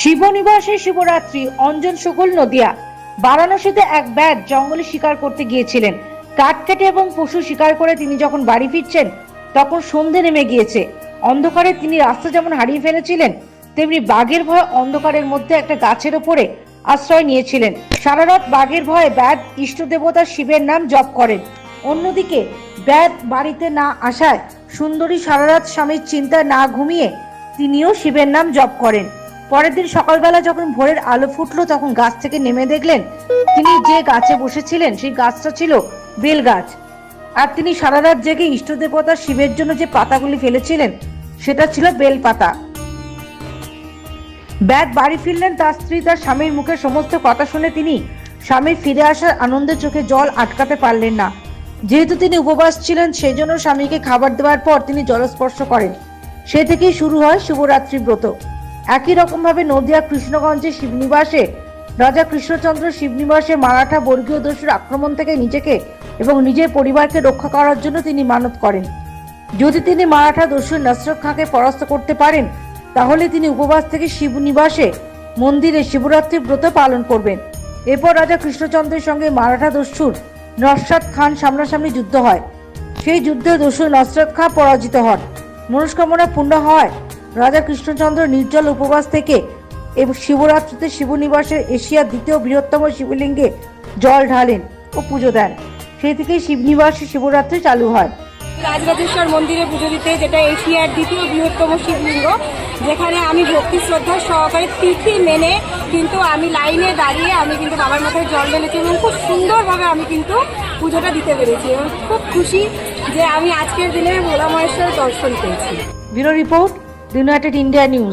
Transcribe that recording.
শিবনিবাসে শিবরাত্রি, অঞ্জন শুকুল নদিয়া। বারাণসীতে এক ব্যাগ জঙ্গলে শিকার করতে গিয়েছিলেন। কাঠ কেটে এবং পশু শিকার করে তিনি যখন বাড়ি ফিরছেন, তখন সন্ধে নেমে গিয়েছে। অন্ধকারে তিনি রাস্তা যেমন হারিয়ে ফেলেছিলেন, তেমনি বাঘের ভয় অন্ধকারের মধ্যে একটা গাছের ওপরে আশ্রয় নিয়েছিলেন। সারা রাত বাঘের ভয়ে ব্যাদ ইষ্ট দেবতা শিবের নাম জপ করেন। অন্যদিকে ব্যাদ বাড়িতে না আসায় সুন্দরী সারা রাত স্বামীর চিন্তায় না ঘুমিয়ে তিনিও শিবের নাম জপ করেন। পরের দিন সকালবেলা যখন ভোরের আলো ফুটলো, তখন গাছ থেকে নেমে দেখলেন তিনি যে গাছে বসেছিলেন, সেই গাছটা ছিল বেল গাছ। আর তিনি সারা রাত জেগে ইষ্ট দেবতা শিবের জন্য যে পাতাগুলি ফেলেছিলেন, সেটা ছিল বেল পাতা। ব্যাট বাড়ি ফিরলেন, তার স্ত্রী, তার স্বামীর মুখে সমস্ত কথা শুনে তিনি স্বামীর ফিরে আসার আনন্দের চোখে জল আটকাতে পারলেন না। যেহেতু তিনি উপবাস ছিলেন সেই জন্য স্বামীকে খাবার দেওয়ার পর তিনি জলস্পর্শ করেন। সে থেকেই শুরু হয় শিবরাত্রি ব্রত। একই রকমভাবে নদিয়া কৃষ্ণগঞ্জে শিবনিবাসে, রাজা কৃষ্ণচন্দ্র শিবনিবাসে মারাঠা বর্গীয় দস্যুর আক্রমণ থেকে নিজেকে এবং নিজের পরিবারকে রক্ষা করার জন্য তিনি মানত করেন। যদি তিনি মারাঠা দস্যু নসরত খাঁকে পরাস্ত করতে পারেন, তাহলে তিনি উপবাস থেকে শিবনিবাসে মন্দিরে শিবরাত্রি ব্রত পালন করবেন। এরপর রাজা কৃষ্ণচন্দ্রের সঙ্গে মারাঠা দস্যুর নসরাত খান সামনাসামনি যুদ্ধ হয়। সেই যুদ্ধে দস্যু নসরত খাঁ পরাজিত হন। মনস্কামনা পূর্ণ হয় রাজা কৃষ্ণচন্দ্র নির্জল উপবাস থেকে এবং শিবরাত্রিতে শিবনিবাসের এশিয়ার দ্বিতীয় বৃহত্তম শিবলিঙ্গে জল ঢালেন ও পুজো দেন। সেই থেকেই শিবনিবাসে শিবরাত্রি চালু হয়। রাজরাজেশ্বর মন্দিরে পুজো দিতে যেটা এশিয়ার দ্বিতীয় বৃহত্তম শিবলিঙ্গ যেখানে আমি ভক্তি শ্রদ্ধা সহকারে তিথি মেনে কিন্তু আমি লাইনে দাঁড়িয়ে আমি কিন্তু বাবার মাথায় জল ঢেলেছি এবং খুব সুন্দরভাবে আমি কিন্তু পুজোটা দিতে পেরেছি এবং খুব খুশি যে আমি আজকের দিনে ভোলা মহেশ্বর দর্শন পেয়েছি। Bureau report united India news